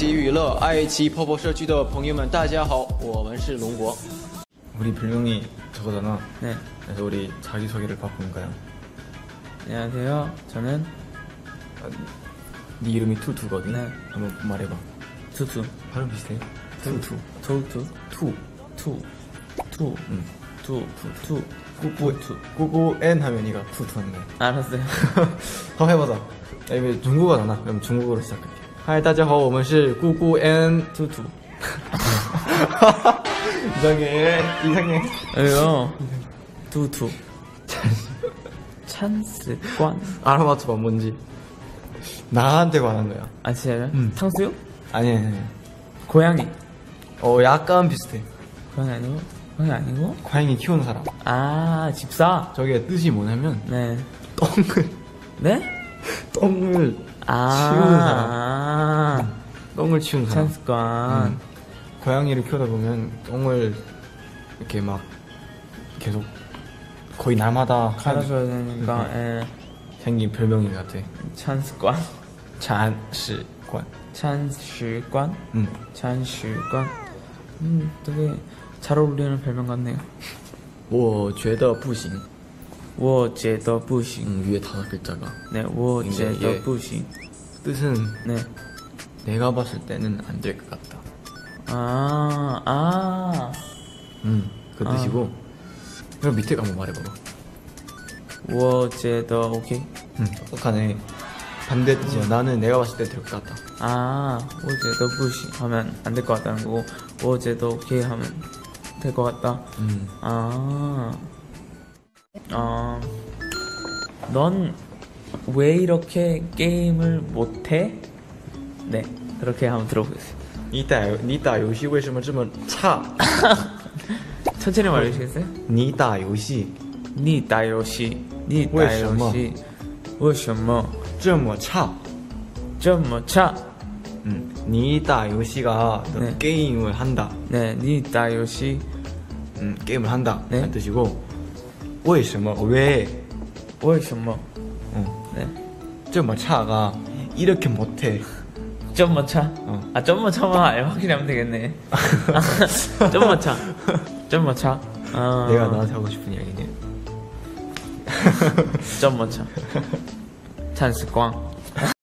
奇娱乐、爱奇泡泡社区的朋友们，大家好，我们是龙国。 우리 별명이 저거잖아. 네. 그래서 우리 자기소개를 바꿀까요? 안녕하세요. 저는 네 이름이 투투거든. 네. 한번 말해봐. 투투. 발음 비슷해. 투투. 투투. 투. 투. 투. 응. 투. 투. 꾸꾸 투. 꾸꾸 N 하면 네가 투투 하는 거야. 알았어요. 한번 해보자. 이거 중국어잖아. 그럼 중국어로 시작할게. 하이, 大家好,我们是 꾸꾸 N 투투. 이상해. 이상해. 왜요? 투투. 찬스관. 알아맞혀봐, 뭔지. 나한테 관한 거야. 아, 진짜요? 음. 탕수육? 아니, 아니, 아니. 고양이. 어, 약간 비슷해. 고양이 아니고? 고양이 아니고? 고양이 키우는 사람. 아, 집사. 저게 뜻이 뭐냐면, 네. 똥을, 네? 똥을, 아. 치우는 사람. 아. 똥을 치우는 사람. 찬스관. 음. 고양이를 키우다 보면 똥을 이렇게 막 계속 거의 날마다 갈아줘야 되니까, 예. 생긴 별명인 것 같아. 찬스관. 잔시관. 찬스관. 응. 찬슈관. 음, 되게 잘 어울리는 별명 같네요. 我觉得不行. 我觉得不行. 응, 위에 다섯 글자가. 네, 我觉 예. 得不行. 뜻은 네. 내가 봤을 때는 안 될 것 같다. 아, 아. 응. 그 아. 뜻이고. 그럼 밑에 거 한번 말해봐봐. 我觉得 오케이. 응. 똑똑하네. 반대 뜻이야. 나는 내가 봤을 때 될 것 같다. 아, 我觉得不行 하면 안 될 것 같다는 거고, 我觉得 오케이 하면 될 것 같다. 음. 아, 어, 넌 왜 이렇게 게임을 못해? 네, 그렇게 한번 들어보겠습니다. 你打你打游戏为什么这么差？ 천천히 말해주시겠어요? 你打游戏你打游戏，你打为什么游戏，为什么这么差？这么差？ 음, 니打 요시가 네. 게임을 한다. 对，你打游戏 음, 게임을 한다. 네. 라는 뜻이고, 为什么 왜? 为什么？ 어, 네, 这么差가 이렇게 못해. 这么差？ 어. 아, 这么差만 확실히 하면 되겠네. 这么差，这么差。 아, 내가 나한테 하고 싶은 이야기네. 这么差。찬스光。